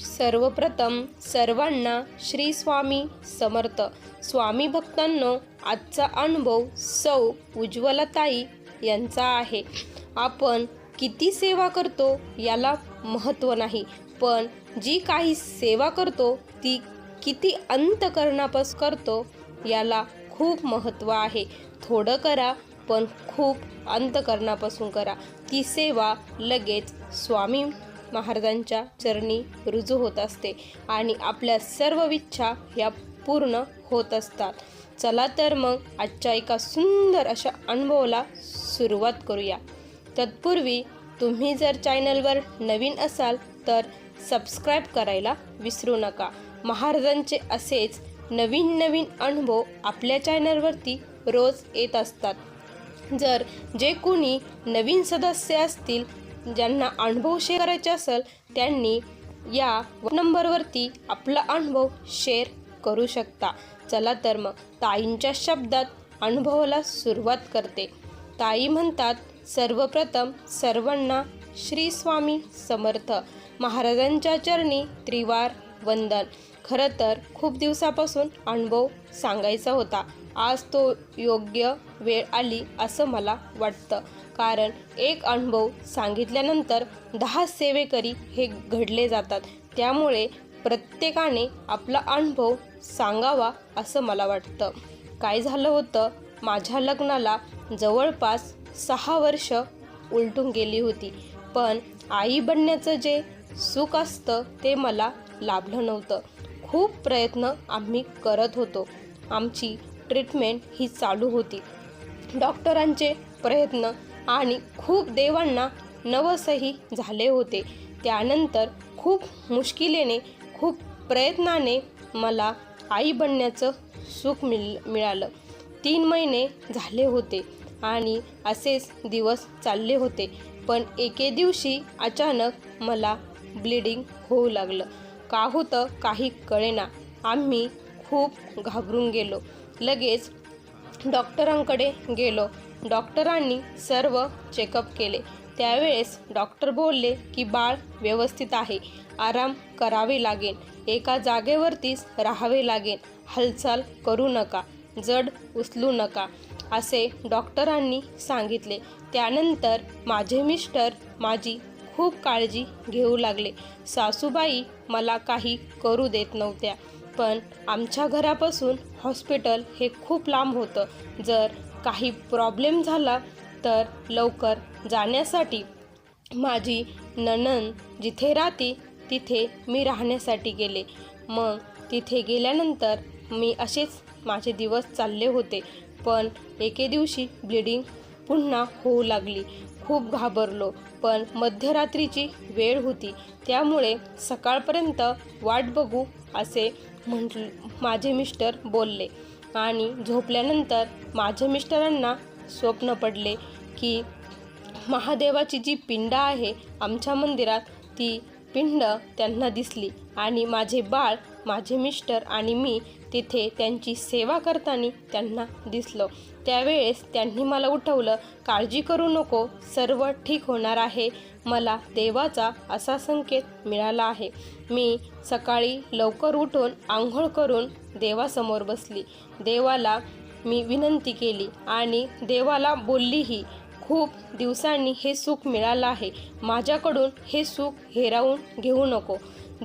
सर्वप्रथम सर्वांना श्री स्वामी समर्थ. स्वामी भक्तांनो आजचा अनुभव सौ उज्ज्वलताई यांचा आहे. आपण किती सेवा करतो याला महत्त्व नाही पण जी काही सेवा करतो ती किती अंतकरणापास करतो याला खूप महत्त्व आहे. थोडं करा पण खूप अंतकरणापासून करा. ती सेवा लगेच स्वामी महाराजांच्या चरणी रुजू होत असते आणि आपल्या सर्व इच्छा ह्या पूर्ण होत असतात. चला तर मग आजच्या एका सुंदर अशा अनुभवाला सुरुवात करूया. तत्पूर्वी तुम्ही जर चॅनलवर नवीन असाल तर सबस्क्राईब करायला विसरू नका. महाराजांचे असेच नवीन नवीन अनुभव आपल्या चॅनलवरती रोज येत असतात. जर जे कोणी नवीन सदस्य असतील ज्यांना अनुभव शेअर करायचे असेल त्यांनी या नंबरवरती आपला अनुभव शेअर करू शकता. चला तर मग ताईंच्या शब्दात अनुभवाला सुरुवात करते. ताई म्हणतात सर्वप्रथम सर्वांना श्री स्वामी समर्थ. महाराजांच्या चरणी त्रिवार वंदन. खरं तर खूप दिवसापासून अनुभव सांगायचा होता. आज तो योग्य वेळ आली असं मला वाटतं. कारण एक अनुभव सांगितल्यानंतर दहा सेवेकरी हे घडले जातात. त्यामुळे प्रत्येकाने आपला अनुभव सांगावा असं मला वाटतं. काय झालं होतं? माझ्या लग्नाला जवळपास सहा वर्ष उलटून गेली होती. पण आई बनण्याचं जे सुख असतं ते मला लाभलं नव्हतं. खूप प्रयत्न आम्ही करत होतो. आमची ट्रीटमेंट ही चालू होती. डॉक्टरांचे प्रयत्न आणि खूप देवांना नवसही झाले होते. त्यानंतर खूप मुश्किलेने खूप प्रयत्नाने मला आई बनण्याचं सुख मिळ मिळालं. तीन महिने झाले होते आणि असेच दिवस चालले होते. पण एके दिवशी अचानक मला ब्लिडिंग होऊ लागलं. का होतं काही कळेना. आम्ही खूप घाबरून गेलो. लगेच डॉक्टरांकडे गेलो. डॉक्टरांनी सर्व चेकअप केले. त्यावेळेस डॉक्टर बोलले की बाळ व्यवस्थित आहे. आराम करावे लागेल. एका जागेवरतीच राहावे लागेल. हालचाल करू नका. जड उचलू नका. असे डॉक्टरांनी सांगितले. त्यानंतर माझे मिस्टर माझी खूप काळजी घेऊ लागले. सासूबाई मला काही करू देत नव्हत्या. पण आमच्या घरापासून हॉस्पिटल हे खूप लांब होतं. जर काही प्रॉब्लेम झाला तर लवकर जाण्यासाठी माझी नणन जिथे राहते तिथे मी राहण्यासाठी गेले. मग तिथे गेल्यानंतर मी असेच माझे दिवस चालले होते. पण एके दिवशी ब्लिडिंग पुन्हा होऊ लागली. खूप घाबरलो. पण मध्यरात्रीची वेळ होती. त्यामुळे सकाळपर्यंत वाट बघू असे म्हटले माझे मिस्टर बोलले आणि झोपल्यानंतर माझ्या मिस्टरांना स्वप्न पडले की महादेवाची जी पिंड आहे आमच्या मंदिरात ती पिंड त्यांना दिसली आणि माझे बाळ माझे मिस्टर आणि मी तिथे त्यांची सेवा करताना त्यांना दिसलो. त्यावेळेस त्यांनी मला उठवलं काळजी करू नको सर्व ठीक होणार आहे. मला देवाचा असा संकेत मिळाला आहे. मी सकाळी लवकर उठून आंघोळ करून देवासमोर बसली. देवाला मी विनंती केली आणि देवाला बोललीही खूप दिवसांनी हे सुख मिळालं आहे. माझ्याकडून हे सुख हेरावून घेऊ नको.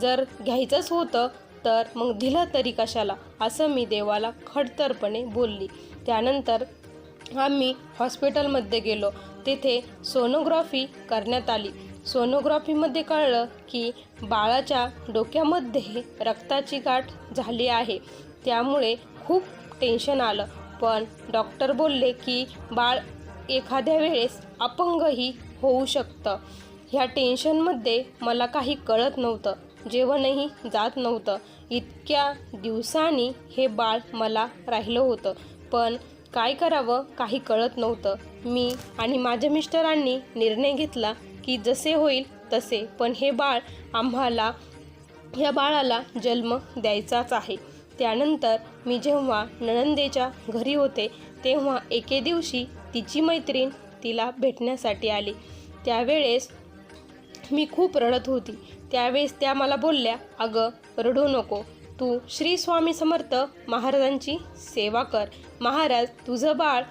जर घ्यायचंच होतं तर मग दिलं तरी कशाला? असं मी देवाला खडतरपणे बोलली. त्यानंतर आम्ही हॉस्पिटलमध्ये गेलो. तिथे सोनोग्राफी करण्यात आली. सोनोग्राफीमध्ये कळलं की बाळाच्या डोक्यामध्ये रक्ताची गाठ झाली आहे. त्यामुळे खूप टेन्शन आलं. पण डॉक्टर बोलले की बाळ एखाद्या वेळेस अपंगही होऊ शकतं. ह्या टेन्शनमध्ये मला काही कळत नव्हतं. जेवणही जात नव्हतं. इतक्या दिवसांनी हे बाळ मला राहिलं होतं. पण काय करावं काही कळत नव्हतं. मी आणि माझ्या मिस्टरांनी निर्णय घेतला की जसे होईल तसे. पण हे बाळ आम्हाला या बाळाला जन्म द्यायचाच आहे. त्यानंतर मी जेव्हा नणंदेच्या घरी होते तेव्हा एके दिवशी तिची मैत्रीण तिला भेटण्यासाठी आली. त्यावेळेस मी खूप रडत होती. त्यावेळेस त्या मला बोलल्या अगं रडू नको. तू श्री स्वामी समर्थ महाराजांची सेवा कर. महाराज तुझं बाळ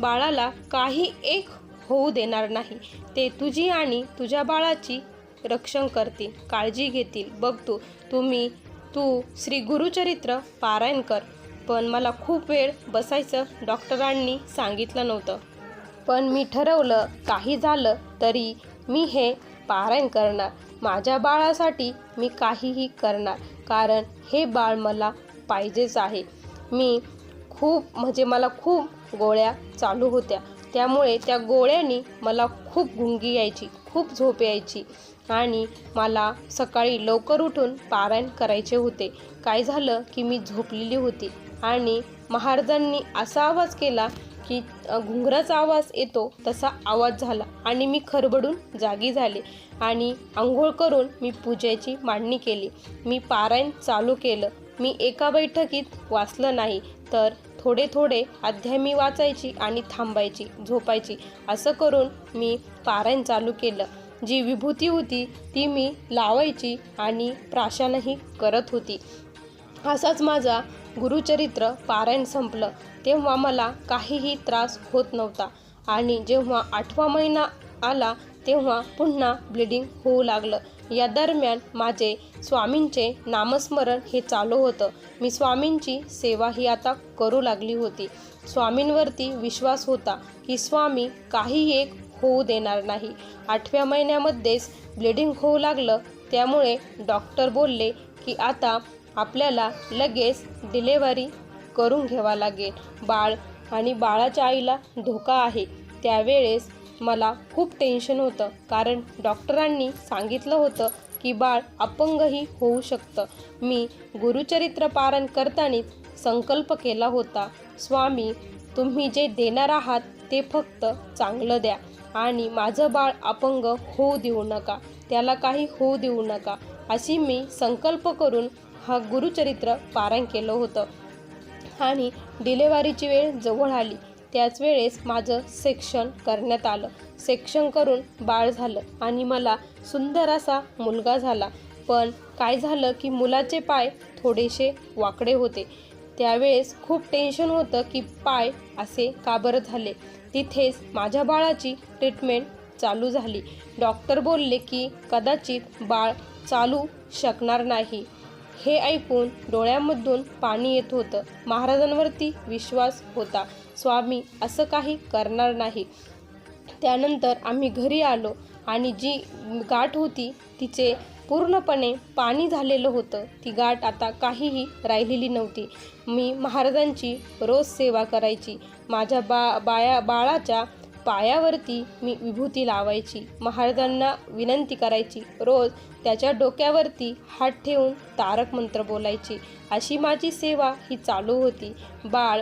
बाळाला काही एक होऊ देणार नाही. ते तुझी आणि तुझ्या बाळाची रक्षण करतील. काळजी घेतील. बघ तू तुम्ही तू श्री गुरुचरित्र पारायण कर. पण मला खूप वेळ बसायचं डॉक्टरांनी सांगितलं नव्हतं. पण मी ठरवलं काही झालं तरी मी हे पारायण करणार. माझ्या बाळासाठी मी काहीही करणार कारण हे बाळ मला पाहिजेच आहे. मी खूप म्हणजे मला खूप गोळ्या चालू होत्या. त्यामुळे त्या गोळ्यांनी मला खूप गुंगी यायची खूप झोप यायची आणि मला सकाळी लवकर उठून पारायण करायचे होते. काय झालं की मी झोपलेली होती आणि महाराजांनी असा आवाज केला की घुंगराचा आवाज येतो तसा आवाज झाला आणि मी खरबडून जागी झाले आणि आंघोळ करून मी पूजेची मांडणी केली. मी पारायण चालू केलं. मी एका बैठकीत वाचलं नाही तर थोडे थोडे अध्याय मी वाचायची आणि थांबायची झोपायची असं करून मी पारायण चालू केलं. जी विभूती होती ती मी लावायची आणि प्राशनही करत होती. असाच माझा गुरुचरित्र पारायण संपलं तेव्हा मला काहीही त्रास होत नव्हता. आणि जेव्हा आठवा महिना आला तेव्हा पुन्हा ब्लिडिंग होऊ लागलं. या दरम्यान माझे स्वामींचे नामस्मरण हे चालू होतं. मी स्वामींची सेवा ही आता करू लागली होती. स्वामींवरती विश्वास होता की स्वामी काही एक होऊ देणार नाही. आठव्या महिन्यामध्येच ब्लिडिंग होऊ लागलं त्यामुळे डॉक्टर बोलले की आता आपल्याला लगेच डिलेवरी करून घ्यावा लागेल. बाळ आणि बाळाच्या आईला धोका आहे. त्यावेळेस मला खूप टेन्शन होतं. कारण डॉक्टरांनी सांगितलं होतं की बाळ अपंगही होऊ शकतं. मी गुरुचरित्र पारण करतानाच संकल्प केला होता स्वामी तुम्ही जे देणार आहात ते फक्त चांगलं द्या आणि माझं बाळ अपंग होऊ देऊ नका. त्याला काही होऊ देऊ नका. अशी मी संकल्प करून हा गुरुचरित्र पारायण केलं होतं. आणि डिलेवरीची वेळ जवळ आली. त्याच वेळेस माझं सेक्शन करण्यात आलं. सेक्शन करून बाळ झालं आणि मला सुंदर असा मुलगा झाला. पण काय झालं की मुलाचे पाय थोडेसे वाकडे होते. त्यावेळेस खूप टेन्शन होतं की पाय असे का बरं झाले? तिथेच माझ्या बाळाची ट्रीटमेंट चालू झाली. डॉक्टर बोलले की कदाचित बाळ चालू शकणार नाही. हे ऐकून डोळ्यामधून पाणी येत होतं. महाराजांवरती विश्वास होता. स्वामी असं काही करणार नाही. त्यानंतर आम्ही घरी आलो आणि जी गाठ होती तिचे पूर्णपणे पाणी झालेलं होतं. ती गाठ आता काहीही राहिलेली नव्हती. मी महाराजांची रोज सेवा करायची. माझ्या बा बाया बाळाच्या पायावरती मी विभूती लावायची महाराजांना विनंती करायची रोज त्याच्या डोक्यावरती हात ठेवून तारक मंत्र बोलायची. अशी माझी सेवा ही चालू होती. बाळ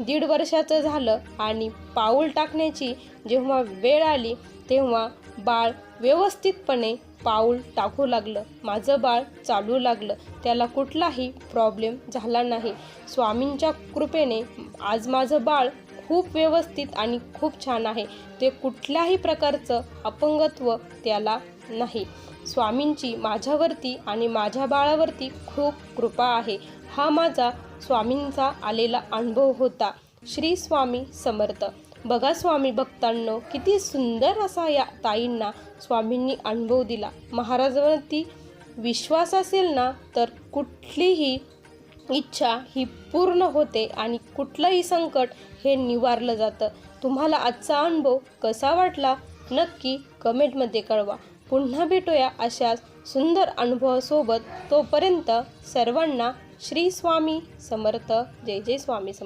दीड वर्षाचं झालं आणि पाऊल टाकण्याची जेव्हा वेळ आली तेव्हा बाळ व्यवस्थितपणे पाऊल टाकू लागलं. माझं बाळ चालू लागलं. त्याला कुठलाही प्रॉब्लेम झाला नाही. स्वामींच्या कृपेने आज माझं बाळ खूप व्यवस्थित आणि खूप छान आहे. ते कुठल्याही प्रकारचं अपंगत्व त्याला नाही. स्वामींची माझ्यावरती आणि माझ्या बाळावरती खूप कृपा आहे. हा माझा स्वामींचा आलेला अनुभव होता. श्री स्वामी समर्थ. बघा स्वामी भक्तांनो किती सुंदर असा या ताईंना स्वामींनी अनुभव दिला. महाराजांवरती विश्वास असेल ना तर कुठलीही इच्छा ही पूर्ण होते आणि कुठलंही संकट हे निवारलं जातं. तुम्हाला आजचा अनुभव कसा वाटला? नक्की कमेंटमध्ये कळवा. पुन्हा भेटूया अशाच सुंदर अनुभवासोबत. तोपर्यंत सर्वांना श्री स्वामी समर्थ. जय जय स्वामी समर्थ.